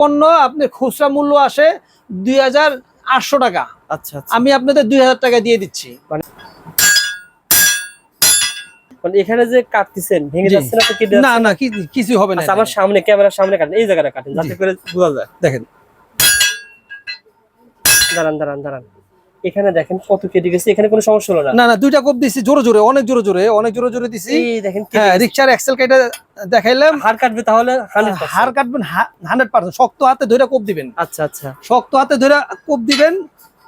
পণ্য আপনি খুচরা মূল্য আসে দুই হাজার আটশো টাকা। আচ্ছা আচ্ছা। আমি আপনাদের দুই হাজার টাকা দিয়ে দিচ্ছি। মানে এখানে যে কাটতেছেন ভেঙে যাচ্ছে না তো না না কিছু হবে না আচ্ছা আমার সামনে ক্যামেরার সামনে কাটেন এই জায়গাটা কাটেন যাতে করে বোঝা যায়। দেখেন। দাঁড়ান দাঁড়ান দাঁড়ান। এখানে দেখেন কত কেটে গেছে এখানে কোনো সমস্যা হলো না? না না দুইটা কোপ দিছি জোরে জোরে অনেক জোরে জোরে অনেক জোরে জোরে দিছি। এই দেখেন হ্যাঁ। রিক্সার এক্সেল কেটে দেখাইলাম। হাড় কাটবে তাহলে 100% হার কাটবেন হান্ড্রেড পার্সেন্ট শক্ত হাতে ধরে কোপ দিবেন। আচ্ছা আচ্ছা। শক্ত হাতে ধরে কোপ দিবেন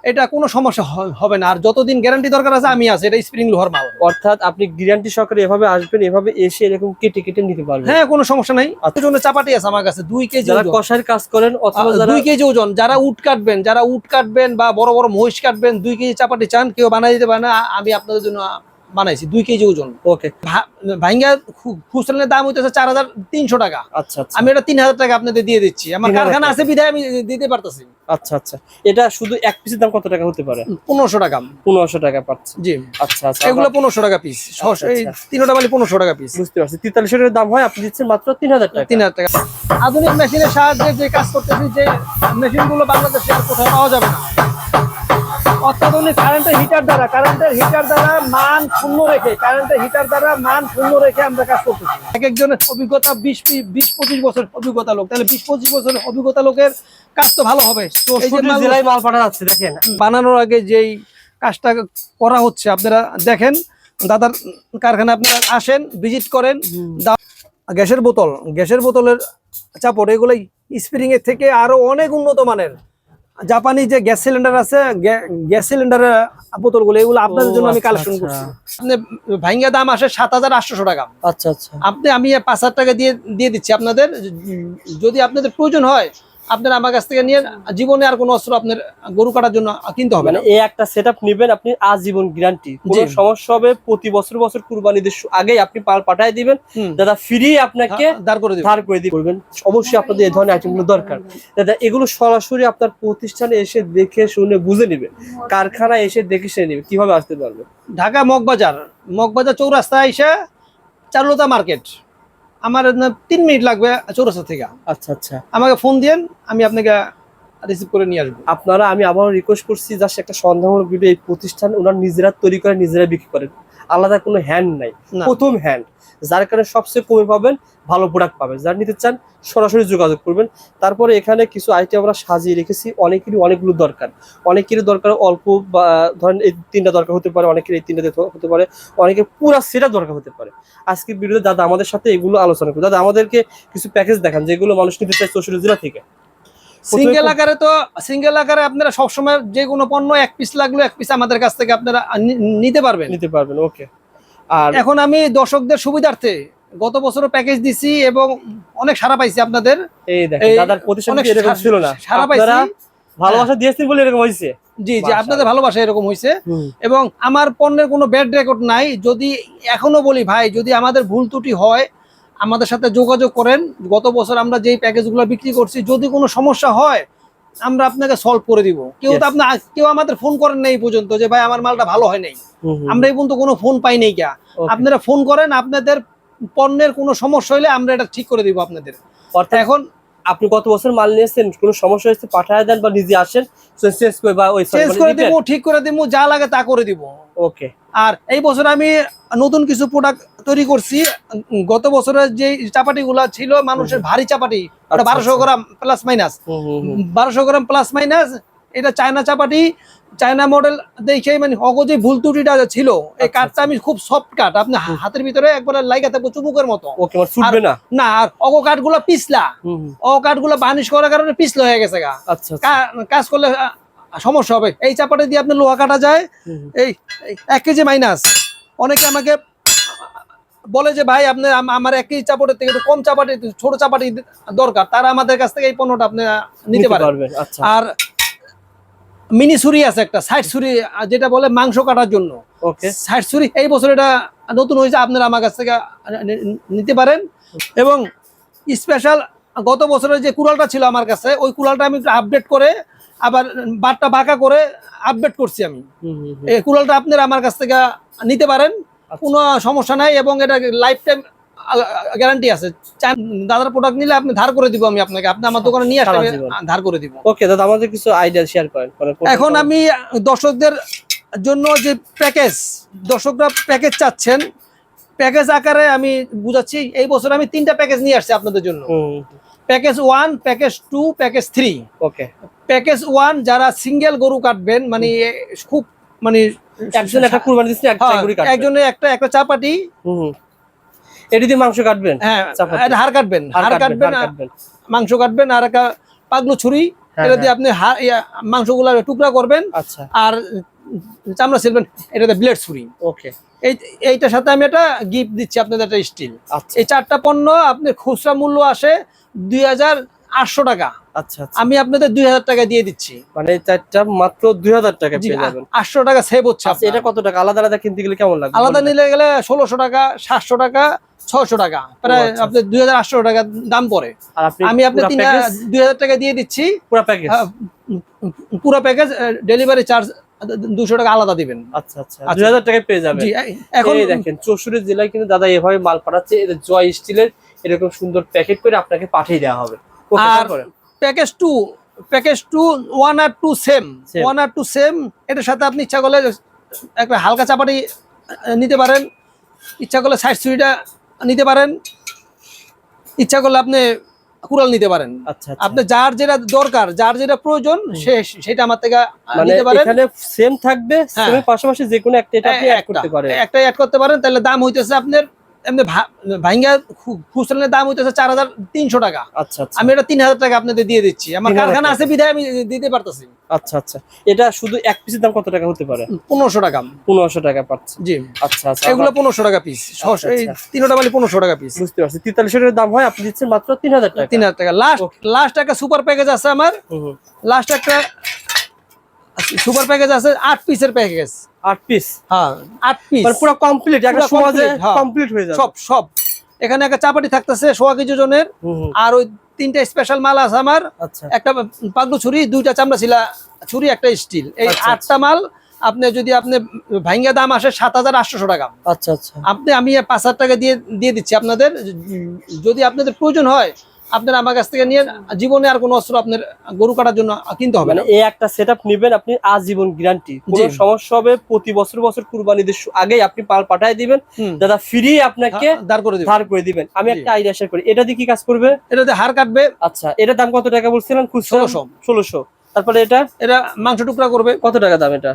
এটা কোনো সমস্যা হবে না। আর যতদিন গ্যারান্টি দরকার আছে আমি আছি। এটা স্প্রিং লোহার মাল। অর্থাৎ আপনি গ্যারান্টি সহকারে এভাবে আসবেন এভাবে এসে এরকম কেটে কেটে নিতে পারবেন। হ্যাঁ কোনো সমস্যা নাই। জন্য চাপাটি আছে আমার কাছে। দুই কেজি যারা। কষার কাজ করেন অথবা যারা দুই কেজি ওজন। যারা উট কাটবেন যারা উট কাটবেন বা বড় বড় মহিষ কাটবেন দুই কেজি চাপাটি চান কেউ বানাই দিতে পারে না। আমি আপনাদের জন্য বানাইছি দুই কেজি ওজন। ওকে ভাইঙ্গা খুচরা দাম হইতেছে চার হাজার তিনশো টাকা। আচ্ছা আচ্ছা। আমি এটা তিন হাজার টাকা আপনাদের দিয়ে দিচ্ছি। আমার কারখানা আছে বিধায় আমি দিতে পারতেছি। আচ্ছা আচ্ছা। এটা শুধু এক পিসের দাম কত টাকা হতে পারে? পনেরোশো টাকা। পনেরোশো টাকা পাচ্ছে জি। আচ্ছা আচ্ছা। এগুলো পনেরোশো টাকা পিস আচ্ছা, এই আচ্ছা। তিনটা বালি পনেরোশো টাকা পিস বুঝতে পারছি। তেতাল্লিশ টাকার দাম হয় আপনি দিচ্ছেন মাত্র তিন হাজার টাকা। তিন হাজার টাকা। আধুনিক মেশিনের সাহায্যে যে কাজ করতেছি যে মেশিনগুলো বাংলাদেশে আর কোথাও পাওয়া যাবে না। অত্যাধুনিক কারেন্টের হিটার দ্বারা কারেন্টের হিটার দ্বারা মান শূন্য রেখে কারেন্টের হিটার দ্বারা মান শূন্য রেখে আমরা কাজ করতেছি। এক একজনের অভিজ্ঞতা বিশ বিশ পঁচিশ বছর অভিজ্ঞতা লোক। তাহলে বিশ পঁচিশ বছরের অভিজ্ঞতা লোকের কাজ তো ভালো হবে। জেলায় মাল পাঠা যাচ্ছে দেখেন বানানোর আগে যেই কাজটা করা হচ্ছে আপনারা দেখেন দাদার কারখানা আপনারা আসেন ভিজিট করেন গ্যাসের বোতল গ্যাসের বোতলের চাপড় এগুলো স্প্রিং এর থেকে আরও অনেক উন্নত মানের। জাপানি যে গ্যাস সিলিন্ডার আছে গ্যাস সিলিন্ডারের বোতলগুলো এগুলো আপনাদের জন্য আমি আচ্ছা, কালেকশন আচ্ছা। করছি আপনি ভাইঙ্গা দাম আসে সাত হাজার আটশোশো টাকা। আচ্ছা আচ্ছা। আপনি আমি পাঁচ হাজার টাকা দিয়ে দিয়ে দিচ্ছি আপনাদের। যদি আপনাদের প্রয়োজন হয় আপনারা আমার কাছ থেকে নিয়ে জীবনে আর কোনো অস্ত্র আপনার গরু কাটার জন্য কিনতে হবে না। এই একটা সেট আপ নেবেন আপনি আজীবন গ্যারান্টি কোনো সমস্যা হবে প্রতি বছর বছর কুরবানিদের আগেই আপনি পাল পাঠায় দিবেন। দাদা ফ্রি আপনাকে দাঁড় করে দেবো ধার করে দিয়ে করবেন। অবশ্যই আপনাদের এই ধরনের আইটেমগুলো দরকার। দাদা এগুলো সরাসরি আপনার প্রতিষ্ঠানে এসে দেখে শুনে বুঝে নেবে। কারখানা এসে দেখে শুনে নেবে কীভাবে আসতে পারবে। ঢাকা মগবাজার। মগবাজার চৌরাস্তা এসে চারুলতা মার্কেট। আমার না তিন মিনিট লাগবে চৌরাস্তা থেকে। আচ্ছা আচ্ছা। আমাকে ফোন দিয়েন আমি আপনাকে রিসিভ করে নিয়ে আসব। আপনারা আমি আবারও রিকোয়েস্ট করছি জাস্ট একটা সন্দেহমূলক ভিডিও এই প্রতিষ্ঠান ওনার নিজেরা তৈরি করে নিজেরা বিক্রি করেন। আলাদা কোনো হ্যান্ড নাই। প্রথম হ্যান্ড যার কারণে সবচেয়ে কমে পাবেন ভালো প্রোডাক্ট পাবেন। যারা নিতে চান সরাসরি যোগাযোগ করবেন। তারপরে এখানে কিছু আইটেম আমরা সাজিয়ে রেখেছি। অনেকেরই অনেকগুলো দরকার। অনেকেরই দরকার অল্প বা ধরেন এই তিনটা দরকার হতে পারে অনেকের এই তিনটা হতে পারে। অনেকের পুরো সেটা দরকার হতে পারে। আজকে ভিডিওতে দাদা আমাদের সাথে এগুলো আলোচনা করি দাদা আমাদেরকে কিছু প্যাকেজ দেখান যেগুলো মানুষ নিতে চায় চৌষট্টি জেলা থেকে। সিঙ্গেল আকারে তো সিঙ্গেল আকারে আপনারা সবসময় যে কোনো পণ্য এক পিস লাগল এক পিস আমাদের কাছ থেকে আপনারা নিতে পারবেন। নিতে পারবেন ওকে আর এখন আমি দর্শকদের সুবিধার্থে গত বছরও প্যাকেজ দিছি এবং অনেক সারা পাইছি আপনাদের। এই দেখেন দাদার প্রতিষ্ঠান এরকম ছিল না? সারা পাইছি। ভালোবাসা দিয়েছেন বলে এরকম হয়েছে জি জি আপনাদের ভালোবাসা এরকম হয়েছে এবং আমার পণ্যের কোনো ব্যাড রেকর্ড নাই। যদি এখনও বলি ভাই যদি আমাদের ভুল ত্রুটি হয় আমাদের সাথে যোগাযোগ করেন। গত বছর আমরা যেই প্যাকেজগুলো বিক্রি করছি যদি কোনো সমস্যা হয় আমরা আপনাকে সলভ করে দিব। কেউ তো. আপনার কেউ আমাদের ফোন করেন নাই এই পর্যন্ত যে ভাই আমার মালটা ভালো হয় নাই। আমরা এই পর্যন্ত কোনো ফোন পাই নাই কা আপনারা ফোন করেন আপনাদের পণ্যের কোনো সমস্যা হলে আমরা এটা ঠিক করে দিব আপনাদের। অর্থাৎ এখন আপনি কত বছর মাল নিয়েছেন কোনো সমস্যা হয়েছে? পাঠায় দেন বা নিজে আসেন চেঞ্জ করে বা ওই চেঞ্জ করে দিব ঠিক করে দিব যা লাগে তা করে দিব ওকে আর এই বছর আমি নতুন কিছু প্রোডাক্ট তৈরি করছি। গত বছরের যে চাপাটি গুলা ছিল মানুষের ভারী চাপাটি ওটা আচ্ছা, বারোশো আচ্ছা। গ্রাম প্লাস মাইনাস বারোশো গ্রাম প্লাস মাইনাস এটা চায়না চাপাটি চায়না মডেল দেখে মানে অগজে ভুল ত্রুটিটা ছিল। এই আচ্ছা, কাঠটা আমি খুব সফট কাঠ আপনি হাতের ভিতরে একবার লাইগা থাকব চুমুকের মতো। না? না আর অগ কাঠগুলো পিছলা। হুম, হুম, অ কাঠগুলো বানিশ করার কারণে পিছলা হয়ে গেছে গা। আচ্ছা আচ্ছা। কাজ করলে সমস্যা হবে। এই চাপাটা দিয়ে আপনি লোহা কাটা যায়। এই এক কেজি মাইনাস অনেকে আমাকে বলে যে ভাই আপনি আমার এক কেজি চাপাটের থেকে কম চাপাটি ছোট চাপাটি দরকার। তারা আমাদের কাছ থেকে এই পণ্যটা আপনি নিতে পারবেন আচ্ছা। আর মিনি ছুরি আছে একটা সাইড ছুরি যেটা বলে মাংস কাটার জন্য। ওকে সাইড ছুরি এই বছর এটা নতুন হয়েছে আপনারা আমার কাছ থেকে নিতে পারেন। এবং স্পেশাল গত বছরের যে কুড়ালটা ছিল আমার কাছে ওই কুড়ালটা আমি আপডেট করে আবার বারটা বাঁকা করে আপডেট করছি আমি। এই কুড়ালটা আপনারা আমার কাছ থেকে নিতে পারেন আচ্ছা। কোনো সমস্যা নাই এবং এটা লাইফ টাইম গ্যারান্টি আছে। দাদার প্রোডাক্ট নিলে আপনি ধার করে দিব আমি আপনাকে। আপনি আমার দোকানে নিয়ে আসলে জীবন। ধার করে দিব। ওকে দাদা আমাদের কিছু আইডিয়া শেয়ার করেন। এখন আমি দর্শকদের জন্য যে প্যাকেজ দর্শকরা প্যাকেজ চাচ্ছেন প্যাকেজ আকারে আমি বুঝাচ্ছি এই বছর আমি তিনটা প্যাকেজ নিয়ে আসছি আপনাদের জন্য। Package one package two package three okay package one যারা সিঙ্গেল গরু কাটবেন মানে খুব মানে একজন একটা কুরবানি দিচ্ছে একটা হ্যাঁ, গুড়ি কাটবেন একজনে একটা একটা চাপাটি। এটি দিয়ে মাংস কাটবেন? হ্যাঁ। হাড় কাটবেন হাড় কাটবেন। মাংস কাটবেন আর একটা পাগলু ছুরি হ্যাঁ, এটা দিয়ে আপনি হাড় ইয়া, টুকরা করবেন আচ্ছা। আর চামড়া সিলবেন এটাতে ব্লেড ছুরি। ওকে। এই এইটার সাথে আমি একটা গিফট দিচ্ছি আপনাদের একটা স্টিল আচ্ছা। এই চারটা পণ্য আপনার খুচরা মূল্য আসে দুই হাজার আটশো টাকা। আচ্ছা আচ্ছা। আমি আপনাদের দুই হাজার টাকা দিয়ে দিচ্ছি। মানে এই চারটা মাত্র দুই হাজার টাকা পেয়ে যাবেন। আটশো টাকা সেভ হচ্ছে আচ্ছা এটা কত টাকা? আলাদা আলাদা কিনতে গেলে কেমন লাগবে? আলাদা নিলে গেলে ষোলোশো টাকা সাতশো টাকা ছশো টাকা। প্রায় আচ্ছা, আপনার দুই হাজার আটশো টাকা দাম পড়ে। আমি আপনার তিন দুই হাজার টাকা দিয়ে দিচ্ছি। পুরো প্যাকেজ পুরো প্যাকেজ ডেলিভারি চার্জ দুশো টাকা আলাদা দিবেন। আচ্ছা আচ্ছা। দুই হাজার টাকায় পেয়ে যাবেন। এখন দেখেন চৌষট্টি জেলায় কিন্তু দাদা এভাবে মাল পাঠাচ্ছে এটা জয় স্টিলের এরকম সুন্দর প্যাকেট করে আপনাকে পাঠিয়ে দেওয়া হবে। আর package two package two one আর টু সেম ওয়ান আর টু সেম এটার সাথে আপনি ইচ্ছা করলে একটা হালকা চাপাটি নিতে পারেন। ইচ্ছা করলে সাইড সুইটা নিতে পারেন। ইচ্ছা করলে আপনি কুড়াল নিতে পারেন। আচ্ছা আচ্ছা। আপনি যার যেটা দরকার যার যেটা প্রয়োজন সে সেটা আমার থেকে মানে নিতে পারেন। এখানে সেম থাকবে সেম পাশাপাশি যে কোনো একটা এটা আপনি অ্যাড করতে পারেন। একটা অ্যাড করতে পারেন তাহলে দাম হইতেছে আপনার এমনি ভাঙ্গা খুচরা দাম হইতেছে চার হাজার তিনশো টাকা। আচ্ছা আচ্ছা। আমি এটা তিন হাজার টাকা আপনাদের দিয়ে দিচ্ছি। আমার কারখানা আছে বিধায় আমি দিতে পারতেছি। আচ্ছা আচ্ছা। এটা শুধু এক পিসের দাম কত টাকা হতে পারে? পনেরোশো টাকা। পনেরোশো টাকা পাচ্ছে। জি। আচ্ছা আচ্ছা। এগুলো পনেরোশো টাকা পিস আচ্ছা, এই আচ্ছা। তিনটা বালি পনেরোশো টাকা পিস বুঝতে পারছি। তেতাল্লিশ টাকার দাম হয় আপনি দিচ্ছেন মাত্র তিন হাজার টাকা। তিন হাজার টাকা। লাস্ট লাস্ট একটা সুপার প্যাকেজ আছে আমার। লাস্ট একটা সুপার প্যাকেজ আছে আট পিসের প্যাকেজ আট পিস হ্যাঁ আট পিস মানে পুরো কমপ্লিট একটা সমাজে হ্যাঁ। কমপ্লিট হয়ে যাবে। সব সব। এখানে একটা চাপাটি থাকতেছে সোয়া কেজি। আর ওই তিনটা স্পেশাল মাল আছে আমার। আচ্ছা। একটা পাগলু ছুরি দুইটা চামড়া ছিলা ছুরি একটা স্টিল এই আচ্ছা, আটটা মাল আপনি যদি আপনি ভাঙ্গা দাম আসে সাত হাজার আটশোশো টাকা। আচ্ছা আচ্ছা। আপনি আমি পাঁচ হাজার টাকা দিয়ে দিয়ে দিচ্ছি আপনাদের। যদি আপনাদের প্রয়োজন হয় আপনারা আমার কাছ থেকে নিয়ে জীবনে আর কোনো অস্ত্র আপনার গরু কাটার জন্য কিনতে হবে মানে না এই একটা সেটআপ নেবেন আপনি আজীবন গ্যারান্টি কোনো সমস্যা হবে প্রতি বছর বছর কুরবানিদের আগেই আপনি পাল পাঠায় দিবেন দাদা ফ্রি আপনাকে দাঁড় করে ধার করে দিবেন। আমি একটা আইডিয়া শেয়ার করি এটা দিয়ে কি কাজ করবে? এটাতে হাড় কাটবে। আচ্ছা এটার দাম কত টাকা বলছিলেন? 1600 ষোলোশো। তারপরে এটা? এটা মাংস টুকরা করবে। কত টাকা দাম এটা?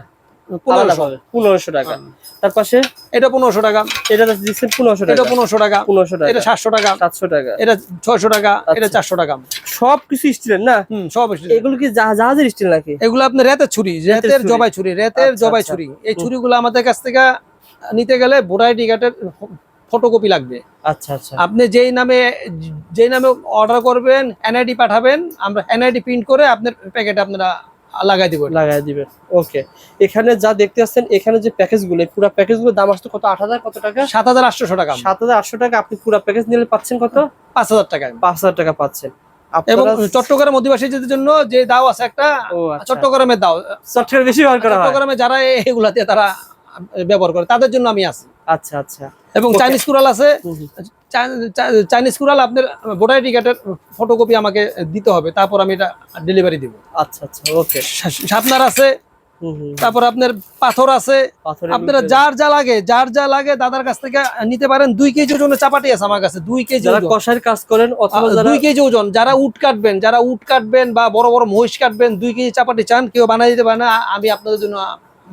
পনেরোশো। পনেরোশো টাকা। তার পাশে এটা পনেরোশো টাকা। এটা দিচ্ছেন পনেরোশো এটা পনেরোশো টাকা। পনেরোশো টাকা। এটা সাতশো টাকা। সাতশো টাকা। এটা ছয়শো টাকা। এটা আচ্ছা। চারশো টাকা। সব কিছু স্টিলের না? হুম সব steel। এগুলো কি জাহা- জাহাজের স্টিল নাকি? এগুলো আপনার রেতের ছুরি। রেতের। জবাই ছুরি। রেতের আচ্ছা, জবাই আচ্ছা। ছুরি। এই ছুরিগুলো আমাদের কাছ থেকে নিতে গেলে ভোটার আইডি কার্ডের ফটোকপি লাগবে। আচ্ছা আচ্ছা। আপনি যেই নামে যেই নামে অর্ডার করবেন এনআইডি পাঠাবেন আমরা এনআইডি প্রিন্ট করে আপনার প্যাকেটে আপনারা লাগাই দিব লাগাই দিবে ওকে এখানে যা দেখতে পাচ্ছেন এখানে যে প্যাকেজগুলো পুরো প্যাকেজগুলো দাম আসছে কত? আট হাজার কত টাকা? সাত হাজার আটশোশো টাকা। সাত হাজার আটশো টাকা। আপনি পুরো প্যাকেজ নিলে পাচ্ছেন কত? পাঁচ হাজার টাকা পাঁচ হাজার টাকা পাচ্ছেন। এবং চট্টগ্রাম অধিবাসীদের জন্য যে দাও আছে একটা চট্টগ্রামের আচ্ছা। চট্টগ্রামে দাও। চট্টগ্রাম বেশি ব্যবহার করা চট্টগ্রামে যারা এগুলা দিয়ে তারা ব্যবহার করে। তাদের জন্য আমি আছি। আচ্ছা আচ্ছা। এবং চাইনিজ কুরাল আছে। চাইনিজ কুরাল আপনার ভোটার কার্ডের ফটোকপি আমাকে দিতে হবে। তারপর আমি এটা ডেলিভারি দিব। আচ্ছা আচ্ছা ওকে শাপনার আছে। তারপর আপনার পাথর আছে। আপনারা যার যা লাগে যার যা লাগে দাদার কাছ থেকে নিতে পারেন। দুই কেজি ওজনের চাপাটি আছে আমার কাছে। দুই কেজি কষার কাজ করেন দুই কেজি ওজন। যারা উট কাটবেন যারা উট কাটবেন বা বড় বড় মহিষ কাটবেন দুই কেজি চাপাটি চান কেউ বানাই দিতে পারে না। আমি আপনাদের জন্য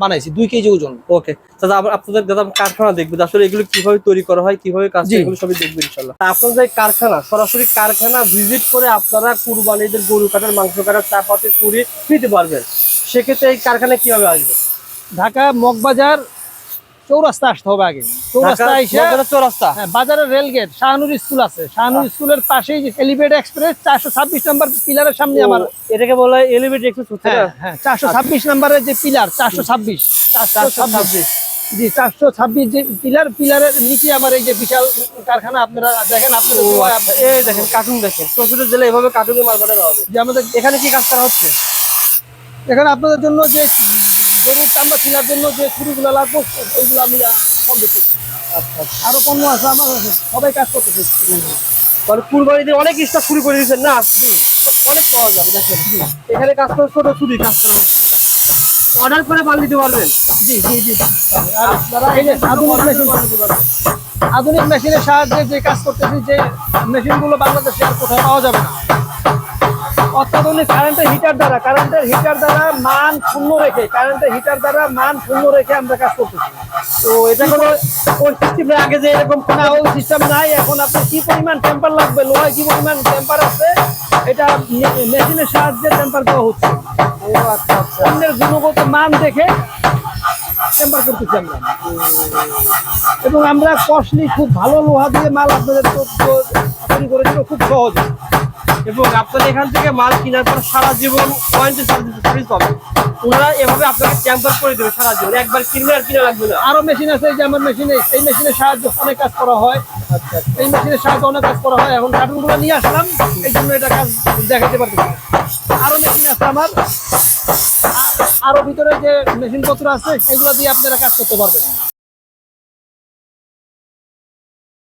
বানাইছি দুই কেজি ওজন। ওকে দাদা আপনাদের দাদা কারখানা দেখবেন আসলে এগুলো কীভাবে তৈরি করা হয় কীভাবে কাজ এগুলো সবই দেখবেন ইনশাল্লাহ আপনাদের কারখানা সরাসরি কারখানা ভিজিট করে আপনারা কুরবানিদের গরু কাটার মাংস কাটার চা পাতে চুরি নিতে পারবেন। সেক্ষেত্রে এই কারখানা কীভাবে আসবে? ঢাকা মগবাজার চৌরাস্তা আসতে হবে আগে। চৌরাস্তা ঢাকা চৌরাস্তা। হ্যাঁ, বাজারের রেল গেট শাহনুর স্কুল আছে। শাহনুর স্কুলের পাশেই এলিভেট এক্সপ্রেস চারশো ছাব্বিশ নম্বর পিলারের সামনে আমার এটাকে বলা হয় এলিভেট এক্সপ্রেস হ্যাঁ হ্যাঁ চারশো ছাব্বিশ নম্বরের যে পিলার চারশো ছাব্বিশ। চারশো ছাব্বিশ। জি চারশো ছাব্বিশ যে পিলার পিলারের নিচে আমার এই যে বিশাল কারখানা আপনারা দেখেন আপনারা আচ্ছা, এই দেখেন কার্টুন দেখেন। চৌষট্টি জেলা এভাবে কার্টুনে মাল বানানো হবে। যে আমাদের এখানে কি কাজ করা হচ্ছে? এখানে আপনাদের জন্য যে গরুর চামড়া ছিলার জন্য যে ছুরিগুলো লাগবে ওইগুলো আমি পণ্য করছি। আরও পণ্য আছে আমার। সবাই কাজ করতেছে। মানে কুরবানিতে অনেক স্টাফ শুরু করে দিয়েছেন না? অনেক পাওয়া যাবে দেখেন। এখানে ছোট কাস্টমার অর্ডার করে মাল দিতে পারবেন? জি জি জি। আধুনিক মেশিনের সাহায্যে যে কাজ করতেছি যে মেশিনগুলো বাংলাদেশে আর কোথাও পাওয়া যাবে না। অত্যাধুনিক কারেন্টের হিটার দ্বারা কারেন্টের হিটার দ্বারা মান শূন্য রেখে কারেন্টের হিটার দ্বারা মান শূন্য রেখে আমরা কাজ করতেছি। তো এটা কোনো সিস্টেম আগে যে এরকম কোনো সিস্টেম নাই, এখন আপনি কি পরিমাণ টেম্পার লাগবে লোহায় কি পরিমাণ টেম্পার আছে, এটা মেশিনের সাহায্যে টেম্পার দেওয়া হচ্ছে। ও আচ্ছা আচ্ছা পণ্যের গুণগত মান দেখে টেম্পার করতেছি আমরা এবং আমরা কস্টলি খুব ভালো লোহা দিয়ে মাল আপনাদের তৈরি করে দিব খুব সহজ। এবং আপনার এখান থেকে মাল কেনার পর সারা জীবন ওয়ারেন্টি সার্ভিস পাবেন। ওনারা এভাবে আপনাকে ট্যাম্পার করে দেবে সারা জীবন। একবার কিনলে আর কিনা লাগবে না। আরও মেশিন আছে এই যে আমার মেশিনে এই মেশিনের সাহায্যে অনেক কাজ করা হয়। আচ্ছা এই মেশিনের সাহায্যে অনেক কাজ করা হয়। এখন কার্টুনগুলো নিয়ে আসলাম এই জন্য এটা কাজ দেখাতে পারতেছি আরও মেশিন আছে আমার। আরও ভিতরে যে মেশিনপত্র আছে এগুলো দিয়ে আপনারা কাজ করতে পারবেন।